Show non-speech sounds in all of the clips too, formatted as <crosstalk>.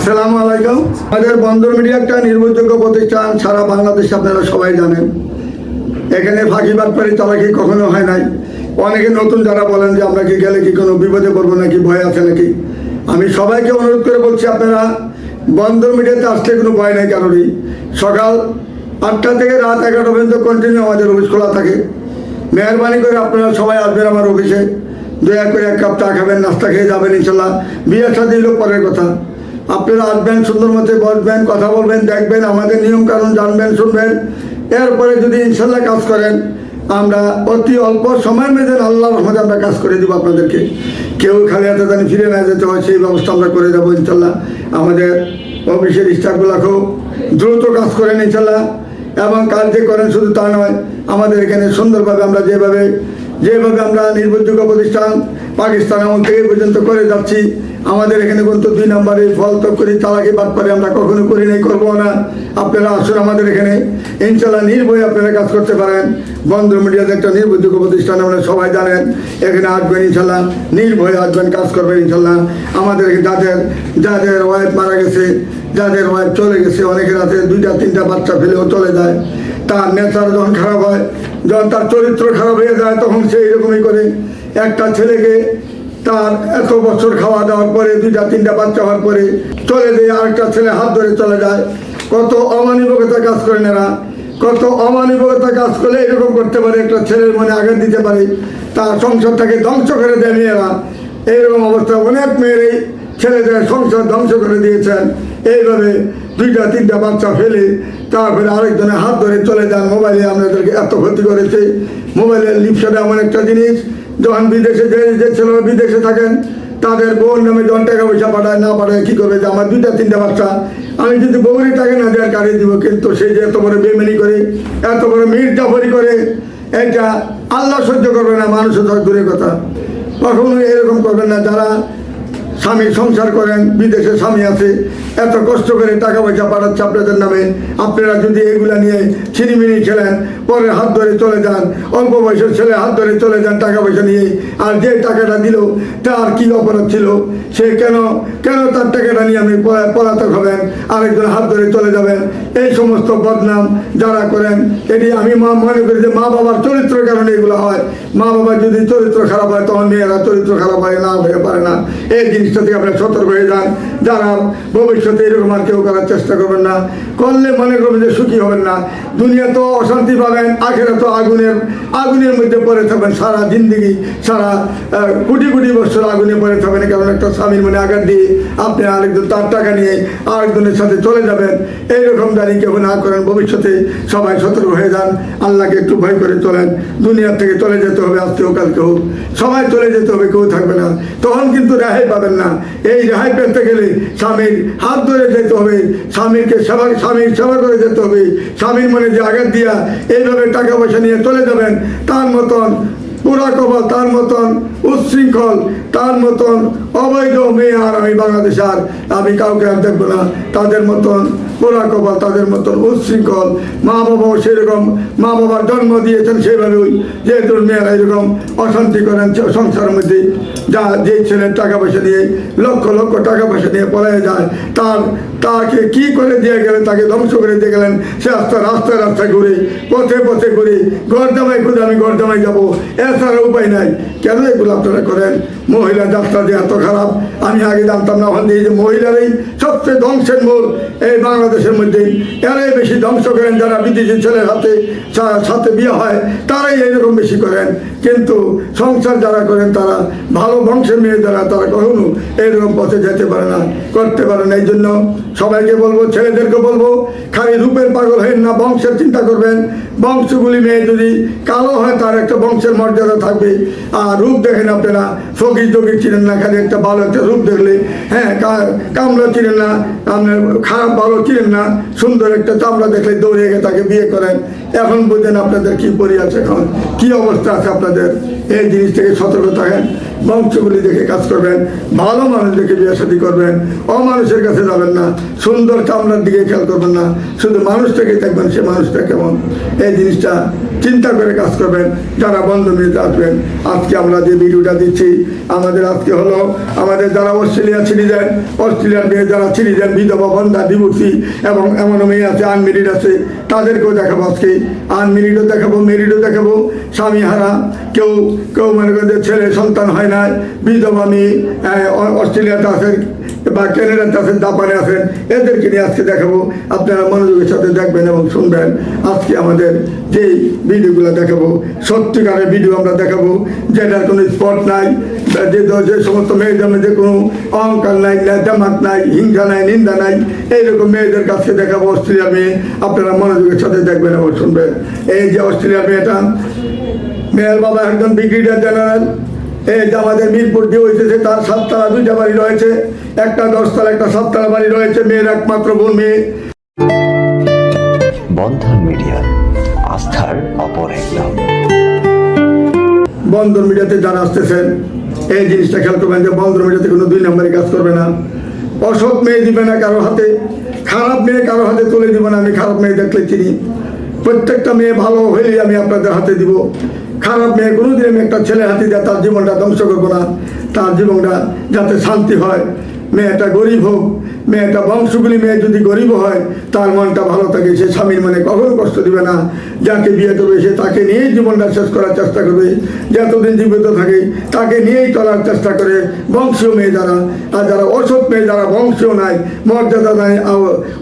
আসসালামু আলাইকুম। আমাদের বন্দর মিডিয়া একটা নির্ভরযোগ্য প্রতিষ্ঠান সারা বাংলাদেশে আপনারা সবাই জানেন। এখানে ফাঁকিবাদ পারি চালাকি কখনো হয় নাই? অনেকে নতুন যারা বলেন যে আমরা কি গেলে কি কোনো বিপদে পড়ব নাকি, ভয় আছে নাকি? আমি সবাইকে অনুরোধ করে বলছি আপনারা, বন্দর মিডিয়াতে আসলে কোনো ভয় নাই কারোরই। সকাল আটটা থেকে রাত এগারোটা পর্যন্ত কন্টিনিউ আমাদের অফিস খোলা থাকে। মেহরবানি করে আপনারা সবাই আসবেন আমার অফিসে। দয়া করে এক কাপ চা খাবেন, নাস্তা খেয়ে যাবেন ইনশাল্লাহ। বিয়ে সাথে পরের কথা। আপনারা আসবেন সুন্দর মতে বসবেন, কথা বলবেন, দেখবেন, আমাদের নিয়ম কানুন জানবেন, শুনবেন। এরপরে যদি ইনশাল্লাহ কাজ করেন, আমরা অতি অল্প সময়ের মধ্যে আল্লাহ রহমতে আমরা কাজ করে দেবো আপনাদেরকে। কেউ খালি হাতে জানি ফিরে না যেতে হয়, সেই ব্যবস্থা আমরা করে দেবো ইনশাল্লাহ। আমাদের অফিসের স্টাফগুলো খুব দ্রুত কাজ করেন ইনশাল্লাহ। এবং কাজ যে করেন শুধু তা নয়, আমাদের এখানে সুন্দরভাবে আমরা যেভাবে যেভাবে আমরা নির্ভরযোগ্য প্রতিষ্ঠান পাকিস্তান আমল থেকে পর্যন্ত করে যাচ্ছি, আমাদের এখানে কিন্তু দুই নম্বরে ফল তো করি চালাকি বাদ পারে আমরা কখনো করি নাই, করব না। আপনারা আসুন আমাদের এখানে। ইনশাল্লাহ নির্ভয়ে আপনারা কাজ করতে পারেন। বন্ধ মিডিয়াতে একটা নির্ভরযোগ্য প্রতিষ্ঠান আপনারা সবাই জানেন, এখানে আসবেন ইনশাল্লাহ নির্ভয়ে আসবেন, কাজ করবেন ইনশাল্লাহ আমাদের যাদের যাদের ওয়াইফ মারা গেছে, যাদের ওয়াইফ চলে গেছে, অনেকের আছে, দুইটা, তিনটা বাচ্চা ফেলেও চলে যায়। তার নেচার যখন খারাপ হয়, যখন তার চরিত্র খারাপ হয়ে যায়, তখন সে এরকমই করে। একটা ছেলেকে তার এত বছর খাওয়া দাওয়ার পরে দুইটা তিনটা বাচ্চা হওয়ার পরে চলে যায়, আরেকটা ছেলে হাত ধরে চলে যায়। কত অমানবিকতা কাজ করেন এরা। কত অমানবিকতা কাজ করলে এরকম করতে পারে, একটা ছেলের মনে আঘাত দিতে পারে। তার সংসারটাকে ধ্বংস করে দেয় মেয়েরা। এইরকম অবস্থা। অনেক মেয়ের এই ছেলেদের সংসার ধ্বংস করে দিয়েছেন। এইভাবে দুইটা তিনটা বাচ্চা ফেলে তারপরে আরেকজনের হাত ধরে চলে যান মোবাইলে। আপনাদেরকে এত ক্ষতি করেছে। মোবাইলের লিপসাটা এমন একটা জিনিস, যখন বিদেশে যে যে ছেলেরা বিদেশে থাকেন, তাদের বোন নামে যখন টাকা পয়সা পাঠায়, না পাঠায়, কী করবে? যে আমার দুইটা, তিনটা বাচ্চা, আমি যদি বউরি টাকা না দেওয়ার কারিয়ে দিব, কিন্তু সে যে এত বড় বেমেনি করে, এত বড় মির্জাফরি করে, এটা আল্লাহ সহ্য করবে না, মানুষের দূরের কথা। কখনো এরকম করবেন না। যারা স্বামী সংসার করেন, বিদেশে স্বামী আছে, এত কষ্ট করে টাকা পয়সা পাঠাচ্ছে আপনাদের নামে। আপনারা যদি এগুলা নিয়ে ছিনিমিনি খেলেন পরে হাত ধরে চলে যান, অল্প বয়সের ছেলে হাত ধরে চলে যান টাকা পয়সা নিয়ে, আর যে টাকাটা দিল, তার কি অপরাধ ছিল? সে কেন কেন তার টাকাটা নিয়ে আপনি পলা- পলাতক হবেন? আরেকজন হাত ধরে চলে যাবেন। এই সমস্ত বদনাম যারা করেন, এটি আমি মা, মনে করি যে মা বাবার চরিত্রের কারণে এগুলো হয়। মা বাবার যদি চরিত্র খারাপ হয়, তখন মেয়েরা চরিত্র খারাপ হয় না হয়ে পারে না। এই জিনিসটা থেকে আপনারা সতর্ক হয়ে যান। যারা ভবিষ্যতে এরকম আর কেউ করার চেষ্টা করবেন না, করলে মনে করবেন যে সুখী হবেন না। দুনিয়া তো অশান্তি পাবেন, আখেরা তো আগুনের আগুনের মধ্যে পড়ে থাকবেন সারা জিন্দগি, সারা কোটি কোটি বছর আগুনে পড়ে থাকবেন। কারণ একটা স্বামীর মনে আঘাত দিয়ে আপনি আরেকজন তার টাকা নিয়ে আরেকজনের সাথে চলে যাবেন। এইরকম জানি কেউ না করেন। ভবিষ্যতে সবাই সতর্ক হয়ে যান। আল্লাহকে একটু ভয় করে চলেন। দুনিয়ার থেকে চলে যেতে হবে, আজকে হোক, কালকে হোক। সবাই চলে যেতে হবে, কেউ থাকবে না। তখন কিন্তু রেহাই পাবেন না। এই রেহাই পেতে গেলে স্বামীর হাত ধরে যেতে হবে স্বামীকে সেবা, স্বামীর সেবা করে যেতে হবে। স্বামীর মনে যে আঘাত দিয়া এইভাবে টাকা পয়সা নিয়ে চলে যাবেন, তার মতন পুরা কবল তার মতন, উচ্ছৃঙ্খল তার মতন, অবৈধ মেয়ে আর আমি বাংলাদেশে আর আমি কাউকে আর দেখব না। তাদের মতন, পুরা কবল তাদের মতন, উচ্ছৃঙ্খল। মা বাবাও সেরকম, মা বাবার জন্ম দিয়েছেন সেইভাবে ওই যেহেতু মেয়েরা এরকম অশান্তি করেন সংসারের মধ্যে, যা যে ছেলের টাকা পয়সা নিয়ে লক্ষ লক্ষ টাকা পয়সা নিয়ে পলায় যায়, তার তাকে কি করে দিয়ে গেলেন? তাকে ধ্বংস করে দিয়ে গেলেন। সে রাস্তা রাস্তায় রাস্তায় ঘুরে, পথে পথে ঘুরে, ঘর জামাই খুঁজে আমি ঘর জামাই যাব। এছাড়া উপায় নাই। কেন এগুলো আপনারা করেন? মহিলা যাত্রা যে এত খারাপ, আমি আগে জানতাম না ওখান দিয়ে যে মহিলারাই সবচেয়ে ধ্বংসের মূল এই বাংলাদেশের মধ্যে। এরাই বেশি ধ্বংস করেন, যারা বিদেশি ছেলের হাতে সাথে বিয়ে হয়, তারাই এইরকম বেশি করেন। কিন্তু সংসার যারা করেন, তারা ভালো বংশের মেয়ে যারা, তারা কখনো এইরকম পথে যেতে পারে না, করতে পারে না। এই জন্য সবাইকে বলব, ছেলেদেরকে বলব, খালি রূপের পাগল হয়ে না, বংশের চিন্তা করবেন। বংশগুলি মেয়ে যদি কালো হয়, তার একটা বংশের মর্যাদা থাকবে। আর রূপ দেখেন আপনারা, ফকির টকির চিনেন না, খালি একটা ভালো একটা রূপ দেখলে। হ্যাঁ কামলা চিনেন না, আপনার খারাপ, ভালো চিনেন না, সুন্দর একটা চামড়া দেখলে দৌড়ে গিয়ে তাকে বিয়ে করেন। এখন বুঝেন আপনাদের কি পরি আছে এখন, কি অবস্থা আছে আপনাদের? এই জিনিস থেকে সতর্ক থাকেন। বংশগুলি দেখে কাজ করবেন, ভালো মানুষ দেখে বিয়ে সাথে করবেন, অমানুষের কাছে যাবেন না, সুন্দর চামড়ার দিকে খেয়াল করবেন না, শুধু মানুষটাকে দেখবেন সে মানুষটা কেমন? এই জিনিসটা চিন্তা করে কাজ করবেন, যারা বন্ধ মিলিতে আসবেন। আজকে আমরা যে ভিডিওটা দিচ্ছি, আমাদের আজকে হলো আমাদের যারা অস্ট্রেলিয়া সিটিজেন অস্ট্রেলিয়ার মেয়ে যারা সিটিজেন বিধবা বন্ধা ডিভোর্সি এবং এমন মেয়ে আছে আনমেরিড আছে, তাদেরকেও দেখাবো আজকে। আনমেরিডও দেখাবো মেরিডও দেখাবো। স্বামী হারা, কেউ কেউ মনে করেন যে ছেলে সন্তান হয় না বিধবা মেয়ে অস্ট্রেলিয়াতে আছেন বা কেনাডাতে আছেন, জাপানে আছেন, এদেরকে নিয়ে আজকে দেখাবো। আপনারা মনোযোগের সাথে দেখবেন এবং শুনবেন। আজকে আমাদের যে ভিডিওগুলো দেখাবো, সত্যিকারের ভিডিও আমরা দেখাবো, যেটার কোনো স্পট নাই যে যে সমস্ত মেয়েদের মধ্যে কোনো অহংকার নাই জামাত নাই, হিংসা নাই, নিন্দা নাই, এইরকম মেয়েদের কাছে দেখাবো অস্ট্রেলিয়া মেয়ে। আপনারা মনোযোগের সাথে দেখবেন এবং শুনবেন। এই যে অস্ট্রেলিয়ার মেয়েটা, মেয়ের বাবা একজন ব্রিগেডিয়ার জেনারেল। এই যে আমাদের মিরপুর দিয়ে হইতেছে তার সাততলা দুইটা বাড়ি রয়েছে। একটা দশতলা একটা সাততলা বাড়ি রয়েছে মেয়ের একমাত্র বোন মেয়ে। বন্ধন মিডিয়া আস্থার অপর এক নাম। বন্দর মিডিয়াতে যারা আসতেছেন এই জিনিসটা খেয়াল করবেন যে বন্দর মিডিয়াতে কোনো দুই নম্বরই কাজ করবে না। অসৎ মেয়ে দিবে না কারও হাতে খারাপ মেয়ে কারও হাতে তুলে দিব না আমি খারাপ মেয়ে দেখলে চিনি প্রত্যেকটা মেয়ে ভালো হইলেই আমি আপনাদের হাতে দিব। খারাপ মেয়ে কোনোদিন আমি একটা ছেলে হাতে দিয়ে তার জীবনটা ধ্বংস করব না। তার জীবনটা যাতে শান্তি হয়। মেয়েটা গরিব হোক, মেয়েটা বংশগুলি মেয়ে যদি গরিব হয়, তার মনটা ভালো থাকে। সে স্বামীর মনে কখনো কষ্ট দিবে না। যাকে বিয়ে করবে, সে তাকে নিয়েই জীবনটা শেষ করার চেষ্টা করবে। যতদিন জীবিত থাকে, তাকে নিয়েই চলার চেষ্টা করে বংশীয় মেয়ে যারা। আর যারা অসৎ মেয়ে, যারা বংশীয় নাই, মর্যাদা নাই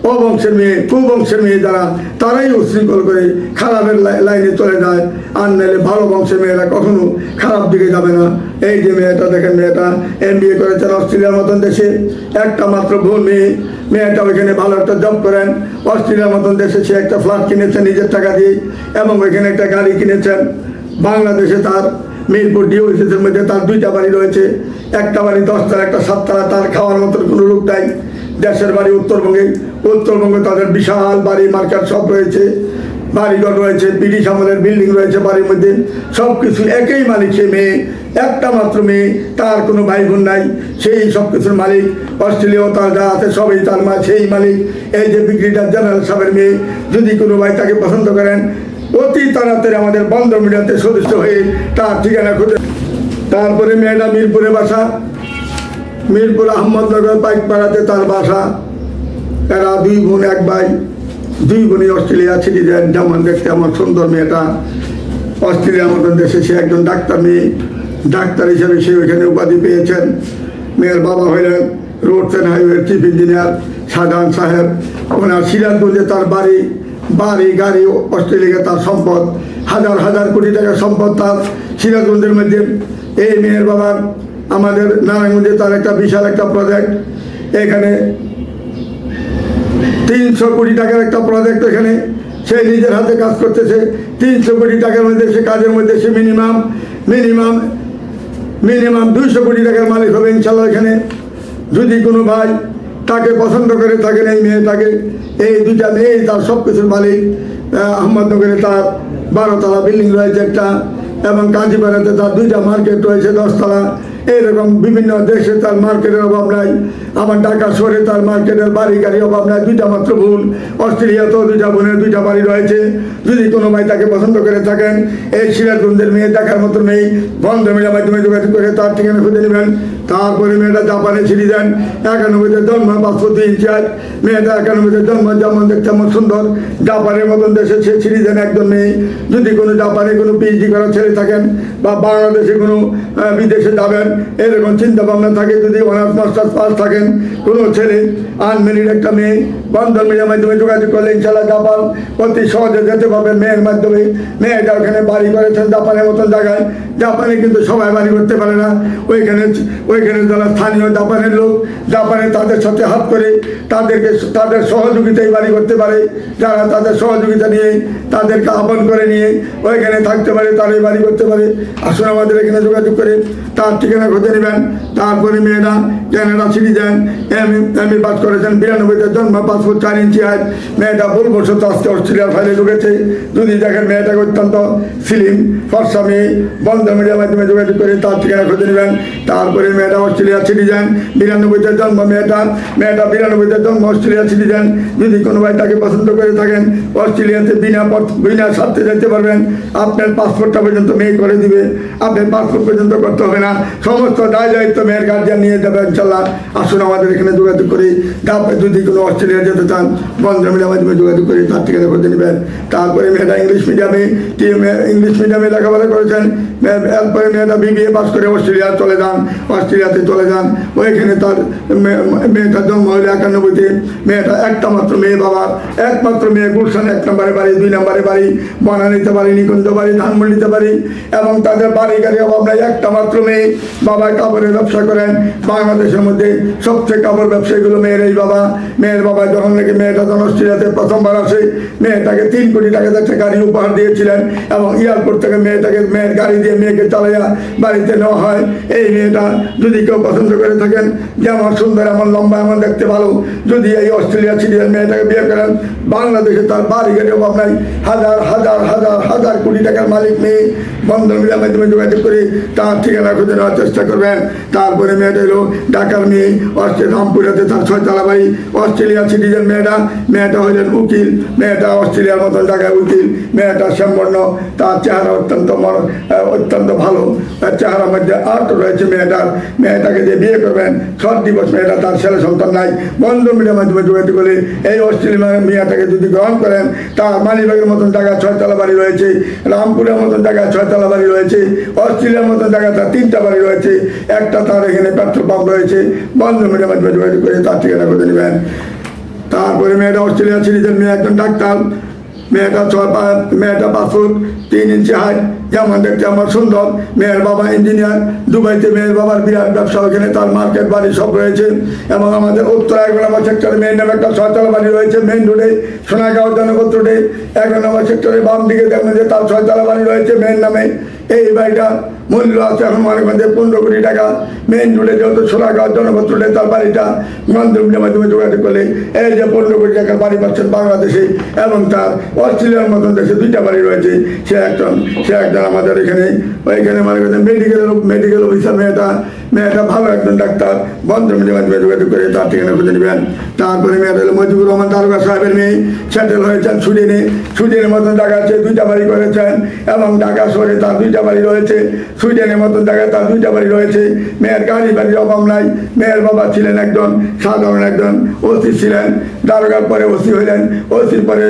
অবংশের মেয়ে, কুবংশের মেয়ে যারা, তারাই উশৃঙ্খল করে খারাপের লাই- লাইনে চলে যায়। আর নাহলে ভালো বংশের মেয়েরা কখনো খারাপ দিকে যাবে না। এই যে মেয়েটা, দেখেন মেয়েটা এম বিএ করেছেন অস্ট্রেলিয়ার মতন দেশে। একটা মাত্র বোন মেয়ে, মেয়েটা ওইখানে ভালো একটা জব করেন। অস্ট্রেলিয়ার মতন দেশে সে একটা ফ্ল্যাট কিনেছেন নিজের টাকা দিয়ে এবং ওইখানে একটা গাড়ি কিনেছেন। বাংলাদেশে তার মিরপুর ডিওসিসের মধ্যে তার দুইটা বাড়ি রয়েছে। একটা বাড়ি দশতলা একটা সাততলা তার খাওয়ার মতন কোনো লোক নাই। দেশের বাড়ি উত্তরবঙ্গে। উত্তরবঙ্গে তাদের বিশাল বাড়ি, মার্কেট সব রয়েছে। বাড়িঘর রয়েছে, ব্রিটিশ আমলের বিল্ডিং রয়েছে বাড়ির মধ্যে সব কিছু একই মালিক, সে মেয়ে, একটা মাত্র মেয়ে, তার কোনো ভাই বোন নাই, সেই সব কিছুর মালিক অস্ট্রেলিয়াও তার যা আছে সবই তার মা, সেই মালিক, এই যে ব্রিগেডিয়ার জেনারেল সাহেবের মেয়ে, যদি কোনো ভাই তাকে পছন্দ করেন, অতি তাড়াতাড়ি আমাদের বন্ধ মিডিয়াতে সদস্য হয়ে তার ঠিকানা খুঁজে তারপরে মেয়েটা মিরপুরে বাসা, মিরপুর আহমদনগর পাইকপাড়াতে তার বাসা। এরা দুই বোন, এক ভাই। দুই বোনই অস্ট্রেলিয়া সিটিজেন যেমন দেখতে আমার সুন্দর মেয়েটা। অস্ট্রেলিয়ার মতন দেশে সে একজন ডাক্তার মেয়ে। ডাক্তার হিসেবে সে ওইখানে উপাধি পেয়েছেন। মেয়ের বাবা হইলেন roads and highway chief engineer Shahjahan সাহেব। ওনার সিরাজগঞ্জে তার বাড়ি বাড়ি, গাড়ি অস্ট্রেলিয়া তার সম্পদ। হাজার হাজার কোটি টাকার সম্পদ তার সিরাজগঞ্জের মধ্যে। এই মেয়ের বাবার আমাদের নারায়ণগঞ্জে তার একটা বিশাল একটা প্রজেক্ট এখানে তিনশো কোটি টাকার একটা প্রজেক্ট এখানে। সে নিজের হাতে কাজ করতেছে। তিনশো কোটি টাকার মধ্যে সে কাজের মধ্যে সে মিনিমাম মিনিমাম মিনিমাম দুইশো কোটি টাকার মালিক হবে ইনশাল্লাহ এখানে। যদি কোনো ভাই তাকে পছন্দ করে থাকেন এই মেয়েটাকে এই দুইটা মেয়ে তার সব কিছুর মালিক আহ, আহমদনগরে তার বারোতলা বিল্ডিং রয়েছে একটা এবং কাজীপাড়াতে তার দুইটা মার্কেট রয়েছে দশতলা। এইরকম বিভিন্ন দেশে তার মার্কেটের অভাব নাই। আমার ঢাকা শহরে তার মার্কেটের বাড়ি গাড়ি অভাব নাই, দুইটা মাত্র বোন। অস্ট্রেলিয়াতেও দুইটা বোনের দুইটা বাড়ি রয়েছে। যদি কোনো ভাই তাকে পছন্দ করে থাকেন, এই সিরাজগঞ্জের মেয়ে দেখার মতো নেই। বন্ধ মিডিয়ার মাধ্যমে যোগাযোগ করে তার ঠিকানা খুঁজে নেবেন। তারপরে মেয়েটা জাপানে ছিড়ি দেন। একানব্বইতে জন্ম তিন চার মেয়েটা একানব্বইতে জন্ম, যেমন দেখতে এমন সুন্দর। জাপানের মতন দেশে সে ছিড়ি দেন একদম মেয়ে। যদি কোনো জাপানে কোনো পিএইচডি করা ছেলে থাকেন বা বাংলাদেশে কোনো বিদেশে যাবেন, এরকম চিন্তা ভাবনা থাকে। যদি অনার্স মাস্টার্স পাস থাকেন কোনো ছেলে আনমেরিড একটা মেয়ে বন্ধন মিডিয়ার মাধ্যমে যোগাযোগ করলে ইনশাল্লাহ জাপান অতি সহজে যেতে পারবে মেয়ের মাধ্যমে। মেয়েটা ওখানে বাড়ি করেছেন জাপানের মতন জায়গায়। জাপানে কিন্তু সবাই বাড়ি করতে পারে না। ওইখানে ওইখানে যারা স্থানীয় জাপানের লোক, জাপানে তাদের সাথে হাত করে তাদেরকে, তাদের সহযোগিতায় বাড়ি করতে পারে। যারা তাদের সহযোগিতা নিয়ে তাদেরকে আহ্বান করে নিয়ে ওইখানে থাকতে পারে, তারাই বাড়ি করতে পারে। আসুন আমাদের এখানে যোগাযোগ করে তার ঠিকানা খুঁজে নেবেন। তারপরে মেয়েরা, Canada citizen, M M A pass করেছেন বিরানব্বইতে জন্ম, পাঁচ ফুট চার ইঞ্চি হাইট মেয়েটা ভুলবশত আজকে অস্ট্রেলিয়ার ফাইলে ঢুকেছে। যদি দেখেন মেয়েটাকে অত্যন্ত সিলিম ফর্সা মেয়ে বন্ধ মিডিয়ার মাধ্যমে যোগাযোগ করে তার ঠিকানা খুঁজে নেবেন। তারপরে মেয়েটা অস্ট্রেলিয়া সিটিজেন বিরানব্বইতে জন্ম মেয়েটা মেয়েটা বিরানব্বইতে জন্ম অস্ট্রেলিয়া সিটিজেন যদি কোনো ভাই তাকে পছন্দ করে থাকেন, অস্ট্রেলিয়াতে বিনা বিনা স্বার্থে যেতে পারবেন। আপনার পাসপোর্টটা পর্যন্ত মেয়ে করে দিবে। আপনার পাসপোর্ট পর্যন্ত করতে হবে না। সমস্ত দায় দায়িত্ব মেয়ের গার্জিয়ান নিয়ে যাবে ইনশাল্লাহ। আসুন আমাদের এখানে যোগাযোগ করি। তারপরে যদি কোনো অস্ট্রেলিয়া যেতে চান বন্ধ মিডিয়ার মাধ্যমে যোগাযোগ করে তার ঠিকানা করতে নেবেন তারপরে মেয়েটা ইংলিশ মিডিয়ামে ইংলিশ মিডিয়ামে লেখাপড়া করেছেন। এরপরে মেয়েটা বিবিএ পাস করে অস্ট্রেলিয়া চলে যান, অস্ট্রেলিয়াতে চলে যান। ওইখানে তার মেয়েটার জন্ম হলো একানব্বইতে। মেয়েটা একটা মাত্র মেয়ে বাবা, একমাত্র মেয়ে গুলশান, এক নম্বরে বাড়ি, দুই নম্বরে বাড়ি বনানীতে বাড়ি নিকুঞ্জ বাড়ি ধানমন্ডিতে বাড়ি এবং তাদের বাড়ি গাড়ি অভাব নাই একটা মাত্র মেয়ে বাবা কাপড়ের ব্যবসা করেন। বাংলাদেশের মধ্যে সবচেয়ে কাপড় ব্যবসায়ীগুলো মেয়ের এই বাবা, মেয়ের বাবা যখন নাকি মেয়েটা যখন প্রথমবার আসে, মেয়েটাকে তিন কোটি টাকা একটা গাড়ি উপহার দিয়েছিলেন এবং এয়ারপোর্ট থেকে মেয়েটাকে, মেয়ের গাড়ি দিয়ে মেয়েকে চালাইয়া বাড়িতে নেওয়া হয়। এই মেয়েটা যদি কেউ পছন্দ করে থাকেন, যেমন সুন্দর, এমন লম্বা, এমন দেখতে ভালো, যদি এই অস্ট্রেলিয়া সিরিয়াল মেয়েটাকে বিয়ে করেন, বাংলাদেশে তার বাড়ি গাড়ি অভাব নাই। হাজার হাজার হাজার হাজার কোটি টাকার মালিক মেয়ে বন্ধন মিডিয়ার মাধ্যমে যোগাযোগ করে তার ঠিকানা খুঁজে নেওয়ার চেষ্টা করবেন। তারপরে মেয়েটা এলো, ঢাকার মেয়ে, অস্ট্রেলিয়া, রামপুরাতে তার ছয়তলা বাড়ি অস্ট্রেলিয়া সিটিজেন মেয়েটা মেয়েটা হলেন উকিল, মেয়েটা অস্ট্রেলিয়ার মতন ঢাকায় উকিল, মেয়েটা শ্যামবর্ণ তার চেহারা অত্যন্ত অত্যন্ত ভালো। তার চেহারার মধ্যে আর্ট রয়েছে মেয়েটার। মেয়েটাকে যে বিয়ে করবেন ছট দিবস মেয়েটা তার ছেলে সন্তান নাই। বন্ধ মিডিয়ার মাধ্যমে যোগাযোগ করে। এই অস্ট্রেলিয়ার মেয়েটাকে যদি গ্রহণ করেন, তার মালিবাগের মতন জায়গা ছয়তলা বাড়ি রয়েছে, রামপুরের মতন জায়গায় ছয়তলা বাড়ি রয়েছে, অস্ট্রেলিয়ার মতন জায়গায় তার তিনটা বাড়ি রয়েছে, একটা তার এখানে পেট্রোল পাম্প রয়েছে। বন্ধ মিডিয়ার মাধ্যমে যোগাযোগ করে, তার ঠিকানা করে নেবেন। তারপরে মেয়েটা অস্ট্রেলিয়া সিরিজের মেয়ে, একজন ডাক্তার। মেয়েটা ছয় পা, মেয়েটা পাঁচ ফুট তিন ইঞ্চি হাইট যেমন দেখতে আমার সুন্দর। মেয়ের বাবা ইঞ্জিনিয়ার, দুবাইতে মেয়ের বাবার বিরাট ব্যবসা ওখানে তার মার্কেট বাড়ি সব রয়েছে। এবং আমাদের উত্তর এগারো নম্বর সেক্টরে মেন নামে একটা ছয়তলা বাড়ি রয়েছে মেন রোডে সোনাগাঁও জনপদ রোডে এগারো নম্বর সেক্টরে বাম দিকে দেখবেন যে তার ছয়তলা বাড়ি রয়েছে মেন নামে। এই বাড়িটা মূল্য আছে এখন মনে যে পনেরো কোটি টাকা মেইন রোডে যেহেতু সোনাগাঁও জনপদ রোডে তার বাড়িটা মন্দিরের মাধ্যমে যোগাযোগ করলে এই যে পনেরো কোটি টাকার বাড়ি পাচ্ছেন বাংলাদেশে এবং তার অস্ট্রেলিয়ার মতন দেশে দুইটা বাড়ি রয়েছে, সে একজন সে একজন আমাদের এখানে মনে করেন মেডিকেল মেডিকেল অফিসার মেয়েটা মেয়েটা ভালো একজন ডাক্তার বন্ধুমিলের মাধ্যমে যোগাযোগ করে তার ঠিকানা খুঁজে নেবেন। তারপরে মেয়েটা হলো মজিবুর রহমান দারোগা সাহেবের মেয়ে, সেটেল হয়েছেন সুইডেনে সুইডেনের মতন জায়গা আছে, দুইটা বাড়ি করেছেন এবং ঢাকা শহরে তার দুইটা বাড়ি রয়েছে। সুইডেনের মতো জায়গায় তার দুইটা বাড়ি রয়েছে। মেয়ের গাড়ি বাড়ির অভাব নাই। মেয়ের বাবা ছিলেন একজন সাধারণ একজন ওসি ছিলেন। দারোগার পরে ওসি হইলেন। ওসির পরে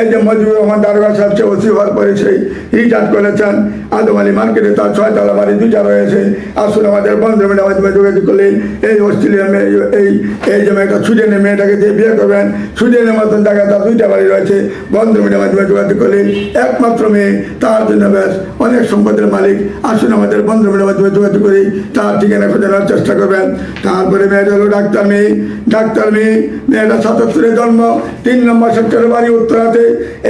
এই যে মজিবুর রহমান দারোগা সাহেব, সে ওসি হওয়ার পরে সেই রিটায়ার করেছেন। আদমালি মার্কেটে তার ছয় ছয়তলা বাড়ি, দুইটা রয়েছে। আসলে আমাদের বন্ধুমের মাধ্যমে যোগাযোগ করলেন। এই অস্ট্রেলিয়ার মেয়ে, এই এই যে মেয়েটা সুইডেনের মেয়েটাকে দিয়ে বিয়ে করবেন। সুইডেনের মতন জায়গায় তার দুইটা বাড়ি রয়েছে। বন্ধুমের মাধ্যমে যোগাযোগ করলেন। একমাত্র মেয়ে, তার জন্য ব্যাস অনেক সম্পদের মালিক। আসুন আমাদের বন্ধুমের মাধ্যমে যোগাযোগ করি। তার ঠিকানা খোঁজে নেওয়ার চেষ্টা করবেন। তারপরে মেয়েটা হলো ডাক্তার মেয়ে। ডাক্তার মেয়ে, মেয়েটা সাতাত্তরে জন্ম, তিন নম্বর সেক্টরের বাড়ি উত্তরাতে।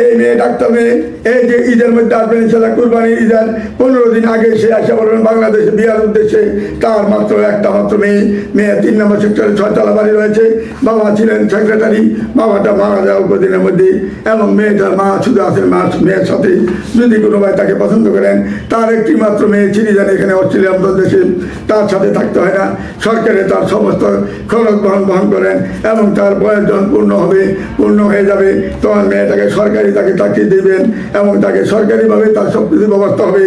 এই মেয়ে, ডাক্তার মেয়ে, এই যে ঈদের মধ্যে আসবেন সেটা কুরবানি ঈদের পনেরো দিন আগে সে আসে বলবেন বাংলাদেশে বিয়ার উদ্দেশ্যে তার মাত্র একটা মাত্র মেয়ে। মেয়ে তিন নম্বর সেক্টরে ছয়তলা বাড়ি রয়েছে। বাবা ছিলেন সেক্রেটারি, বাবাটা মারা যাওয়া দিনের মধ্যে এবং মেয়েটার মা শুধু আছেন মা মেয়ের সাথে। যদি কোনো ভাই তাকে পছন্দ করেন, তার একটি মাত্র মেয়ে সিটিজেন এখানে অস্ট্রেলিয়া দেশে তার সাথে থাকতে হয় না। সরকারে তার সমস্ত খরচ বহন বহন করেন এবং তার বয়স পূর্ণ হবে, পূর্ণ হয়ে যাবে। তখন মেয়েটাকে সরকারি তাকে চাকরি দেবেন এবং তাকে সরকারিভাবে তার সব কিছু ব্যবস্থা হবে।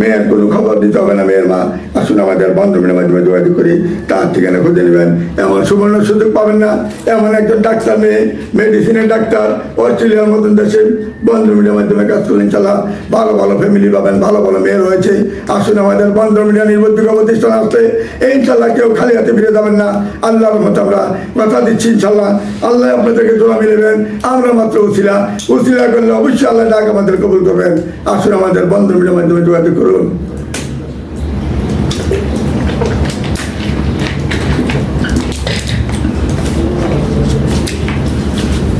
মেয়ের কোনো খবর দিতে হবে না মেয়ের মা। আসুন আমাদের বন্ধুমের মাধ্যমে যোগাযোগ করি। তার ঠিকানা খুঁজে নেবেন। এমন সুবর্ণ সুযোগ পাবেন না। এমন একজন ডাক্তার মেয়ে মেডিসিনের ডাক্তার, অস্ট্রেলিয়ার মতন দেশে। বন্ধু মিডিয়ার মাধ্যমে কাজ করলেন চালা ভালো ভালো ফ্যামিলি পাবেন, ভালো ভালো মেয়ে রয়েছে। আসুন আমাদের বন্ধু মিডিয়া নির্ভরযোগ্য প্রতিষ্ঠান আসলে ইনশাল্লাহ কেউ খালি হাতে ফিরে যাবেন না। আল্লাহর মতো আমরা কথা দিচ্ছি ইনশাল্লাহ আল্লাহ আপনাদেরকে দোয়া মিলেবেন আমরা মাত্র উসিলা। উসিলা করলে অবশ্যই আল্লাহ ডাক আমাদের কবুল করবেন। আসুন আমাদের বন্ধু মিডিয়ার মাধ্যমে যোগাযোগ করুন।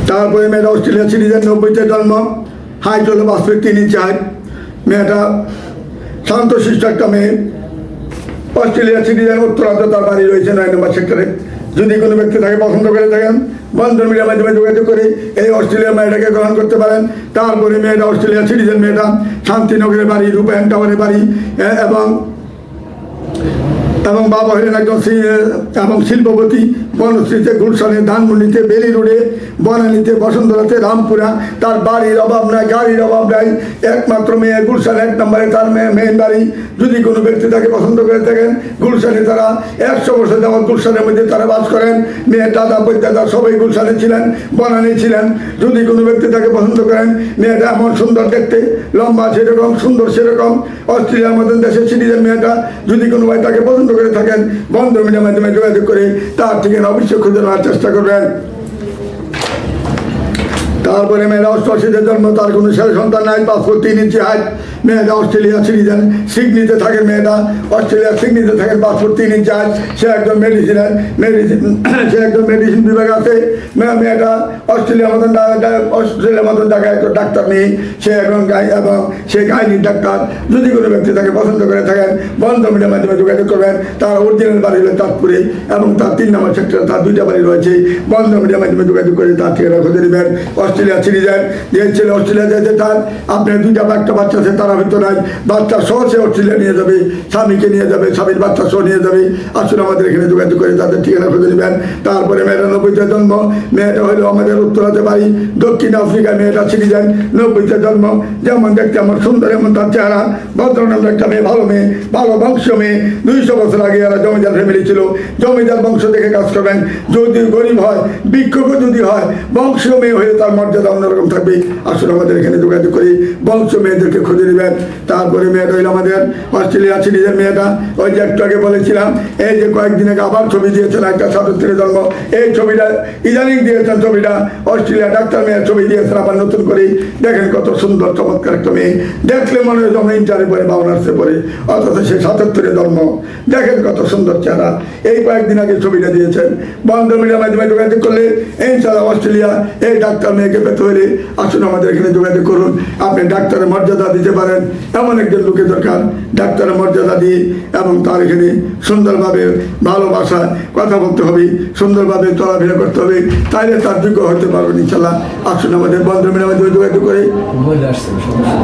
তারপরে মেয়েটা অস্ট্রেলিয়া সিরিজের নব্বইতে জন্ম। হাইট হলো বাস্তবিক তিন ইঞ্চি হাইট শান্ত শিষ্ট একটা মেয়ে। অস্ট্রেলিয়া উত্তরাঞ্চল তার বাড়ি রয়েছে নয় নম্বর সেক্টরে। যদি কোনো ব্যক্তি তাকে পছন্দ করে থাকেন, বন্ধন মিডিয়ার মাধ্যমে যোগাযোগ করে এই অস্ট্রেলিয়া মেয়েটাকে গ্রহণ করতে পারেন। তারপরে মেয়েটা অস্ট্রেলিয়া সিটিজেন মেয়েটা শান্তিনগরের বাড়ি রূপায়ণ টাওয়ারের বাড়ি এবং এবং বাবা হলেন একজন এবং শিল্পপতি, বনশ্রীতে গুলশানে ধানমন্ডিতে বেলি রোডে, বনানীতে বসন্তরাতে রামপুরা। তার বাড়ির অভাব নাই, গাড়ির অভাব নাই, একমাত্র মেয়ে গুলশান, এক নম্বরে তার মেয়ে মেয়ের বাড়ি। যদি কোনো ব্যক্তি তাকে পছন্দ করে থাকেন, গুলশানে তারা একশো বছর যেমন গুলশানের মধ্যে তারা বাস করেন। মেয়ের দাদা, বৈদাদা সবাই গুলশানে ছিলেন, বনানী ছিলেন। যদি কোনো ব্যক্তি তাকে পছন্দ করেন, মেয়েটা এমন সুন্দর দেখতে, লম্বা সেরকম, সুন্দর সেরকম, অস্ট্রেলিয়ার মতন দেশের সিটিজেন মেয়েটা। যদি কোনো ভাই তাকে পছন্দ করে থাকেন। বন্ধ মিডিয়ার মাধ্যমে যোগাযোগ করে তার ঠিকানা অবশ্যই খুঁজে নেওয়ার চেষ্টা করবেন। তারপরে মেয়েরা অষ্টআশিতে জন্ম, তার কোনো ছেলে সন্তান নাই পাসপোর্ট তিন ইঞ্চি হাইট। মেয়েটা অস্ট্রেলিয়া সিটিজেন সিডনিতে থাকে মেয়েটা অস্ট্রেলিয়া সিডনিতে থাকেন পাসপোর্ট তিন ইঞ্চি হাইট। সে একজন মেডিসিনের মেডিসিন <clears throat> সে একজন মেডিসিন বিভাগ আছে। মেয়েটা অস্ট্রেলিয়ার মতন অস্ট্রেলিয়ার মতন জায়গায় ডাক্তার নেই। সে এখন এবং সে গাইনির ডাক্তার। যদি কোনো ব্যক্তি তাকে পছন্দ করে থাকেন, বন্ধ মিডিয়ার মাধ্যমে যোগাযোগ করবেন। তার অরিজিনাল বাড়ি হলো তাঁতপুরে এবং তার তিন নম্বর সেক্টরে তার দুইটা বাড়ি রয়েছে। বন্ধ মিডিয়ার মাধ্যমে যোগাযোগ করে তার ঠিকানা খুঁজে নেবেন। অস্ট্রেলিয়া সিটিজেন যে ছেলে অস্ট্রেলিয়া যেতে চান আপনার দুইটা একটা বাচ্চা আছে, তারা হয়তো নাই। বাচ্চা সহ সে অস্ট্রেলিয়া নিয়ে যাবে, স্বামীকে নিয়ে যাবে, স্বামীর বাচ্চা সহ নিয়ে যাবে। আসুন আমাদের এখানে যোগাযোগ করে তাদের ঠিকানা খুঁজে নেবেন। তারপরে মেয়েটা নব্বইতে জন্ম, মেয়েটা হলো আমাদের উত্তরাতে বাড়ি। দক্ষিণ আফ্রিকায় মেয়েটা সিটিজেন নব্বইতে জন্ম। যেমন দেখতে আমার সুন্দর, এমন তার চেহারা। ভদ্রনাম একটা মেয়ে, ভালো মেয়ে, ভালো বংশ মেয়ে। দুইশো বছর আগে এরা জমিদার ফ্যামিলি ছিল। জমিদার বংশ থেকে কাজ করবেন। যদি গরিব হয় বিক্ষোভ যদি হয় বংশ মেয়ে হয়ে তার মর্যাদা অন্যরকম থাকবে। আসলে আমাদের এখানে যোগাযোগ করি। বংশ মেয়েদেরকে খুঁজে নেবেন। তারপরে মেয়েটা হইল আমাদের। অস্ট্রেলিয়া সিরিজের মেয়েটা। ওই যে একটু আগে বলেছিলাম, এই যে কয়েকদিন আগে আবার ছবি দিয়েছেন একটা সাতাত্তরের জন্ম। এই ছবিটা, ইদানিং দিয়েছেন ছবিটা। অস্ট্রেলিয়া ডাক্তার মেয়ের ছবি দিয়েছেন আবার নতুন করে। দেখেন কত সুন্দর, চমৎকার একটা মেয়ে। দেখলে মনে হয় জন্ম ইন্টারে পরে বা অনার্সে পরে অথচ সে সাতাত্তরে জন্ম। দেখেন কত সুন্দর চেহারা। এই কয়েকদিন আগে ছবিটা দিয়েছেন। বন্ধ মিডিয়ার মাধ্যমে যোগাযোগ করলে ইনশাল্লাহ অস্ট্রেলিয়া এই ডাক্তার মেয়েকে পেতে হলে আসুন আমাদের এখানে যোগাযোগ করুন। আপনি ডাক্তারের মর্যাদা দিতে পারেন। এমন একজন লোকের দরকার। ডাক্তারের মর্যাদা দিয়ে এবং তার এখানে সুন্দরভাবে ভালোবাসায় কথা বলতে হবে সুন্দরভাবে চলাফেরা করতে হবে। তাইলে তার যোগ্য হতে পারবেন ইনশাল্লাহ আসুন আমাদের বন্ধ মিডিয়ার মাধ্যমে যোগাযোগ করে।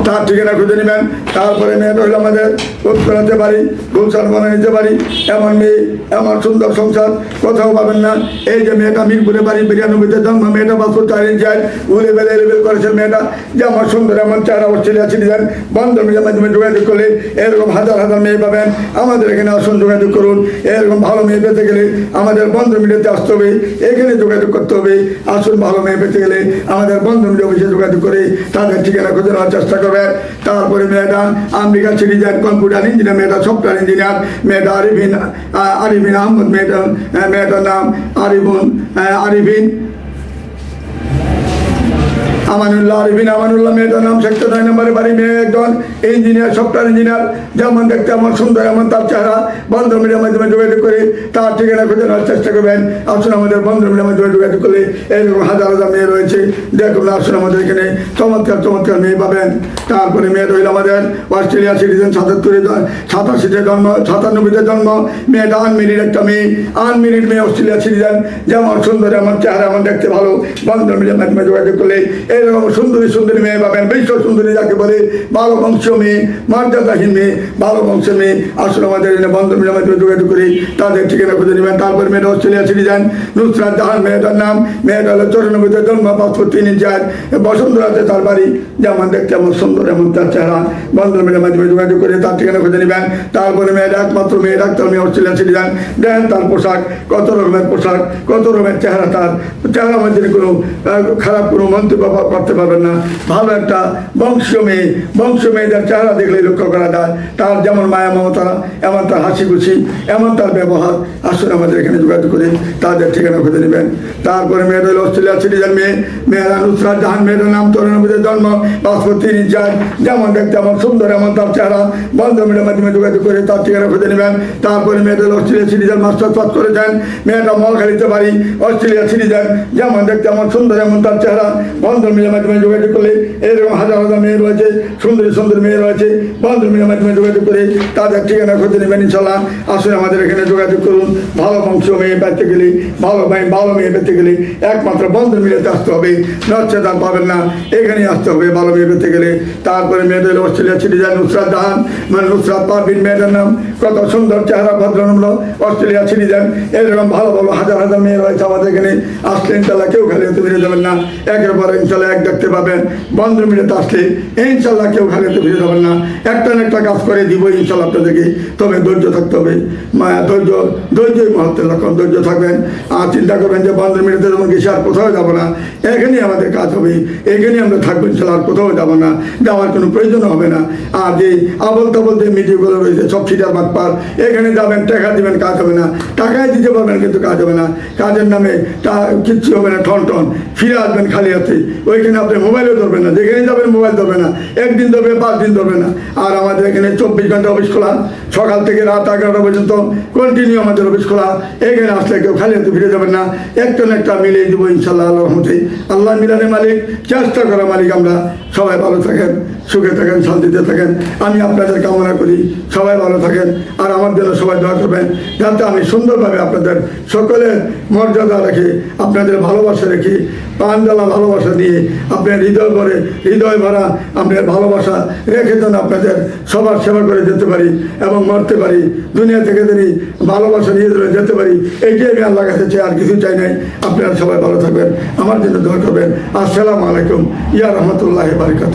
তার ঠিকানা খুঁজে নেবেন। তারপরে মেয়েটা হলো আমাদের উত্তরাতে পারি গুলশান বানিয়ে নিতে পারি। এমন মেয়ে এমন সুন্দর সংসার কোথাও পাবেন না। এই যে মেয়েটা মিরপুরে বাড়ি বিরানব্বইতে জন্ম মেয়েটা পাসপোর্ট চার যায় উলে বেলে লেবেল করেছে মেয়েটা। যে আমার সুন্দর এমন চেহারা অস্ট্রেলিয়া সিটিজেন বন্ধ মিডিয়ার মাধ্যমে যোগাযোগ করলে এরকম হাজার হাজার মেয়ে পাবেন। আমাদের এখানে আসুন, যোগাযোগ করুন। এরকম ভালো মেয়ে পেতে গেলে আমাদের বন্ধ মিডিয়াতে আসতে হবে। এখানে যোগাযোগ করতে হবে। আসুন, ভালো মেয়ে পেতে গেলে আমাদের বন্ধ মিডিয়া অফিসে যোগাযোগ করে তাদের ঠিকানা খুঁজে নেওয়ার চেষ্টা করবেন। তারপরে মেয়েটা আমেরিকা সিটিজেন কম্পিউটার ইঞ্জিনিয়ার, মেয়েটা সফটওয়্যার ইঞ্জিনিয়ার, মেয়েটা আরিফিন আরিফিন আহমদ, মেয়েটা মেয়েটার নাম আরিফুন আরিফিন। আমানুল্লাহ আরিফিন আমানুল্লাহ মেয়েটার নাম সেক্টর নয় নম্বরে বাড়ি মেয়ে একজন ইঞ্জিনিয়ার সফটওয়্যার ইঞ্জিনিয়ার যেমন দেখতে এমন সুন্দর, এমন তার চেহারা। বন্ধ মিডিয়ার মাধ্যমে যোগাযোগ করে তার ঠিকানা খুঁজে নেওয়ার চেষ্টা করবেন। আসুন আমাদের বন্ধ মিডিয়ার মাধ্যমে যোগাযোগ করলে এরকম হাজার হাজার মেয়ে রয়েছে। দেখুন, আসুন আমাদের এখানে। চমৎকার চমৎকার মেয়ে পাবেন। তারপরে মেয়ে রইল আমাদের অস্ট্রেলিয়া সিটিজেন সাতাত্তরে সাতাশিতে জন্ম, সাতানব্বইতে জন্ম। মেয়েটা আনমিনির একটা মেয়ে। আনমিনির মেয়ে অস্ট্রেলিয়া সিটিজেন যেমন সুন্দর, এমন চেহারা, এমন দেখতে ভালো। বন্ধ মিডিয়ার মাধ্যমে যোগাযোগ করলে এরকম সুন্দরী সুন্দরী মেয়ে পাবেন বিশ্ব সুন্দরী যাকে বলে ভালো বংশ মেয়ে, মর্যাদাহীন মেয়ে ভালো বংশের মেয়ে আসলে আমাদের বন্ধু মাধ্যমে যোগাযোগ করে, তাদের ঠিকানা খুঁজে নেবেন। তারপর মেয়েটা অস্ট্রেলিয়া সিটিজেন নুসরাত জাহান, মেয়েটার নাম, মেয়েটা হলো চৌরানব্বইতে জন্ম, পাসপোর্ট তিন ইঞ্চার বসন্তরাতে তার বাড়ি, যেমন দেখতে এমন সুন্দর, এমন তার চেহারা। বন্ধু মাধ্যমে যোগাযোগ করে, তার ঠিকানা খুঁজে নেবেন। তারপরে মেয়েটা একমাত্র মেয়ে, ডাক্তার মেয়ে অস্ট্রেলিয়া সিটিজেন দেন তার পোশাক, কত রকমের পোশাক, কত রকমের চেহারা তার। চেহারা মধ্যে কোনো খারাপ কোনো মন্তব্য করতে পারবেন না। ভালো একটা বংশ মেয়ে, বংশ মেয়েদের চেহারা দেখলে লক্ষ্য করা যায়। তার যেমন মায়া মমতা, এমন তার হাসি খুশি এমন তার ব্যবহার। আসুন আমাদের এখানে যোগাযোগ করে তাদের ঠিকানা খুঁজে নেবেন। তারপরে মেয়েটা হলো অস্ট্রেলিয়া সিটিজেন মেয়ে। মেয়েরা নুসরাত জাহান, মেয়েটার নাম চৌরানব্বইতে জন্ম, পাসপোর্ট ইঞ্চার যেমন দেখতে এমন সুন্দর, এমন তার চেহারা। বন্ধ মিডিয়ার মাধ্যমে যোগাযোগ করে তার ঠিকানা খুঁজে নেবেন। তারপরে মেয়েটা অস্ট্রেলিয়া সিটিজেন মাস্টার পাস করেছেন। মেয়েটা মহাখালীতে বাড়ি অস্ট্রেলিয়া সিটিজেন যেমন দেখতে এমন সুন্দর, এমন তার চেহারা। বন্ধ মিডিয়ার মাধ্যমে যোগাযোগ করলে এরকম হাজার হাজার মেয়ে রয়েছে, সুন্দরী সুন্দরী মেয়ে রয়েছে বন্ধন মিডিয়ার মাধ্যমে যোগাযোগ করে তাদের ঠিকানা খুঁজে নেবেন ইনশাল্লাহ আসলে আমাদের এখানে যোগাযোগ করুন, ভালো বংশ মেয়ে পেতে গেলে, ভালো মেয়ে ভালো মেয়ে পেতে গেলে একমাত্র বন্ধন মিডিয়াতে আসতে হবে নচ্ছে তার পাবেন না, এখানেই আসতে হবে ভালো মেয়ে পেতে গেলে। তারপরে মেয়েদের অস্ট্রেলিয়া যায় নুসরাত জাহান মানে নুসরাত পারবিন মেয়েদের নাম, কত সুন্দর চেহারা ভদ্রনম্র অস্ট্রেলিয়া ছিটে যান এরকম ভালো ভালো হাজার হাজার মেয়ে রয়েছে আমাদের এখানে। আসলে ইনশাল্লাহ কেউ খালি হতে ফিরে যাবেন না, একের পর ইনশাল্লাহ এক দেখতে পাবেন বন্ধন মিডিয়াতে আসলে ইনশাল্লাহ কেউ খালি হতে ফিরে যাবেন না। একটা না একটা কাজ করে দিব, ইনশাল্লাহ আপনাদেরকে। তবে ধৈর্য থাকতে হবে। ধৈর্য, ধৈর্যই মহত্বের লক্ষণ, ধৈর্য থাকবেন। আর চিন্তা করবেন যে বন্ধন মিডিয়াতে যেমন গেছি, আর কোথাও যাব না। এখানেই আমাদের কাজ হবে। এখানেই আমরা থাকব, ইনশাল্লাহ আর কোথাও যাব না। যাওয়ার কোনো প্রয়োজন হবে না। আর যে আবল তাবল যে মিডিয়াগুলো রয়েছে, সব সিটার বাটপার, এখানে যাবেন, টাকা দিবেন, কাজ হবে না। টাকায় দিতে পারবেন, কিন্তু কাজ হবে না। কাজের নামে তা কিচ্ছু হবে না ঠন ঠন ফিরে আসবেন খালি হাতে। ওইখানে আপনি মোবাইলও ধরবেন না, যেখানে যাবেন মোবাইল ধরবে না, একদিন ধরবে পাঁচ দিন ধরবে না। আর আমাদের এখানে চব্বিশ ঘণ্টা অফিস খোলা, সকাল থেকে রাত এগারোটা পর্যন্ত কন্টিনিউ আমাদের অফিস খোলা। এখানে আসলে কেউ খালি হাতে ফিরে যাবেন না। একটা না একটা মিলিয়ে দেবো ইনশাল্লাহ আল্লাহ আল্লাহ মিলানের মালিক, চেষ্টা করা মালিক আমরা। সবাই ভালো থাকেন। সুখে থাকেন, শান্তিতে থাকেন। আমি আপনাদের কামনা করি, সবাই ভালো থাকেন আর আমার জন্য সবাই দোয়া করবেন যাতে আমি সুন্দরভাবে আপনাদের সকলের মর্যাদা রেখে, আপনাদের ভালোবাসা রেখে প্রাণজ্বালা ভালোবাসা দিয়ে আপনার হৃদয় ভরে, হৃদয় ভরা আপনার ভালোবাসা রেখে যেন আপনাদের সবার সেবা করে যেতে পারি এবং মরতে পারি। দুনিয়া থেকে যদি ভালোবাসা নিয়ে ধরে যেতে পারি এইটাই আমি আল্লাহ কাছে চাই, আর কিছু চাই নাই। আপনারা সবাই ভালো থাকবেন, আমার জন্য দোয়া করবেন। আসসালামু আলাইকুম, ইয়া রহমতুল্লাহ বারকাত